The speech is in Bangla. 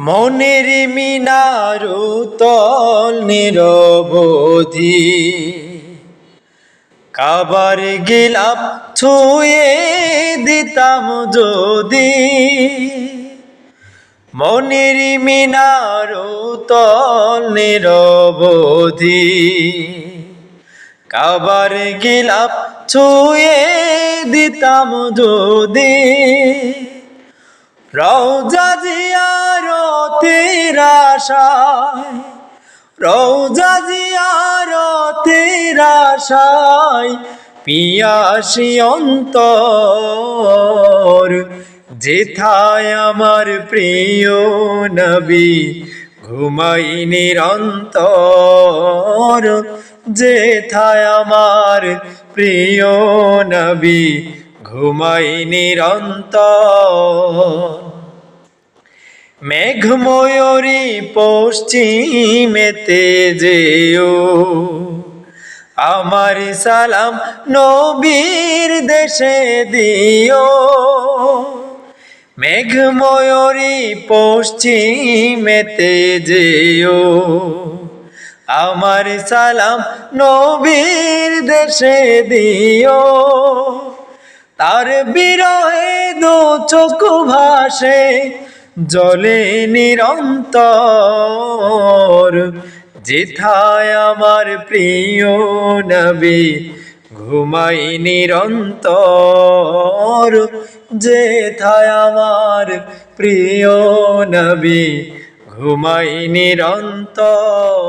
মনের মিনারু তল নিরবধি। কাবার গিলাপ ছুঁয়ে দিতাম যদি। মনের মিনারু তল নিরবধি। কাবার গিলাপ ছুঁয়ে দিতাম যদি। রৌজা জিয়ারতের আশায় রৌজা জিয়ারতের আশায়, পিয়াসি অন্তর, যেথায় আমার প্রিয় নবী ঘুমাই নিরন্তর, যেথায় আমার প্রিয় নবী ঘুমাই নিরন্তর। মেঘময়ূরী পশ্চিমেতে যেও। আমার সালাম নবীর দেশে দিও। মেঘময়ূরী পশ্চিমেতে যেও। আমার সালাম নবীর দেশে দিও। তার বিরহে দু চোখ ভাসে জলে নিরন্তর যেথায় আমার প্রিয় নবী ঘুমাই নিরন্তর যেথায় আমার প্রিয় নবী ঘুমাই নিরন্তর।